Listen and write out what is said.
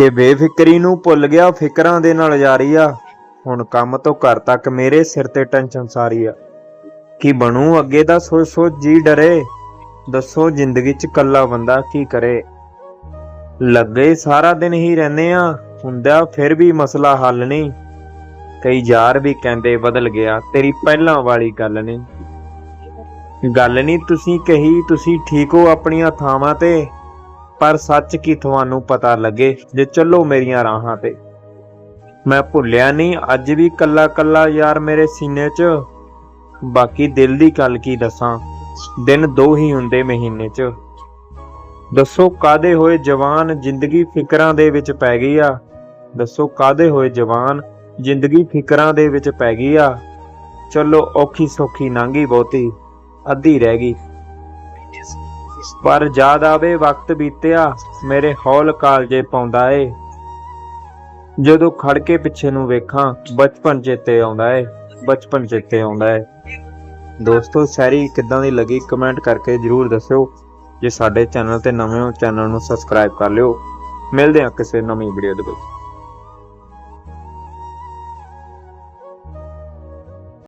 ਕਿ ਬੇਫਿਕਰੀ ਨੂੰ ਭੁੱਲ ਗਿਆ, ਫਿਕਰਾਂ ਦੇ ਨਾਲ ਜਾਰੀ ਆ। ਹੁਣ ਕੰਮ ਤੋਂ ਘਰ ਤੱਕ ਮੇਰੇ ਸਿਰ ਤੇ ਟੈਨਸ਼ਨ ਸਾਰੀ ਆ। ਕੀ ਬਣੂ, ਅੱਗੇ ਦਾ ਸੋਚ ਸੋਚ ਜੀ ਡਰੇ। ਦੱਸੋ ਜ਼ਿੰਦਗੀ 'ਚ ਕੱਲਾ ਬੰਦਾ ਕੀ ਕਰੇ। ਲੱਗੇ ਸਾਰਾ ਦਿਨ ਹੀ ਰਹਿੰਦੇ ਆ, ਹੁੰਦਾ ਫਿਰ ਵੀ ਮਸਲਾ ਹੱਲ ਨਹੀਂ। ਕਈ ਯਾਰ ਵੀ ਕਹਿੰਦੇ ਬਦਲ ਗਿਆ, ਤੇਰੀ ਪਹਿਲਾਂ ਵਾਲੀ ਗੱਲ ਨਹੀਂ। ਗੱਲ ਨਹੀਂ ਤੁਸੀਂ ਕਹੀ, ਤੁਸੀਂ ਠੀਕ ਹੋ ਆਪਣੀਆਂ ਥਾਵਾਂ ਤੇ। ਪਰ ਸੱਚ ਕੀ ਤੁਹਾਨੂੰ ਪਤਾ ਲੱਗੇ ਜੇ ਚੱਲੋ ਮੇਰੀਆਂ ਰਾਹਾਂ ਤੇ? ਮੈਂ ਭੁੱਲਿਆ ਨਹੀਂ, ਅੱਜ ਵੀ ਕੱਲਾ ਕੱਲਾ ਯਾਰ ਮੇਰੇ ਸੀਨੇ 'ਚ। ਬਾਕੀ ਦਿਲ ਦੀ ਗੱਲ ਕੀ ਦੱਸਾਂ, ਦਿਨ ਦੋ ਹੀ ਹੁੰਦੇ ਮਹੀਨੇ 'ਚ। ਦੱਸੋ ਕਾਦੇ ਹੋਏ ਜਵਾਨ ਜ਼ਿੰਦਗੀ ਫਿਕਰਾਂ ਦੇ ਵਿੱਚ ਪੈ ਗਈ ਆ? ਦੱਸੋ ਕਾਦੇ ਹੋਏ ਜਵਾਨ ਜ਼ਿੰਦਗੀ ਫਿਕਰਾਂ ਦੇ ਵਿੱਚ ਪੈ ਗਈ ਆ? ਚਲੋ ਔਖੀ ਸੌਖੀ ਨਾਂਗੀ ਬਹੁਤੀ, ਅੱਧੀ ਰਹਿ ਗਈ। ਪਰ ਯਾਦ ਆਵੇ ਵਕਤ ਬੀਤਿਆ, ਮੇਰੇ ਹੌਲ ਕਾਲਜੇ ਪਾਉਂਦਾ ਏ। ਜਦੋਂ ਖੜ ਕੇ ਪਿੱਛੇ ਨੂੰ ਵੇਖਾਂ, ਬਚਪਨ ਚੇਤੇ ਆਉਂਦਾ ਏ, ਬਚਪਨ ਚੇਤੇ ਆਉਂਦਾ ਏ। ਦੋਸਤੋ, ਸ਼ਾਇਰੀ ਕਿੱਦਾਂ ਦੀ ਲੱਗੀ ਕਮੈਂਟ ਕਰਕੇ ਜਰੂਰ ਦੱਸਿਓ। ਜੇ ਸਾਡੇ ਚੈਨਲ ਤੇ ਨਵੇਂ ਹੋ, ਚੈਨਲ ਨੂੰ ਸਬਸਕ੍ਰਾਈਬ ਕਰ ਲਿਓ। ਮਿਲਦੇ ਹਾਂ ਕਿਸੇ ਨਵੀਂ ਵੀਡੀਓ ਦੇ ਵਿੱਚ।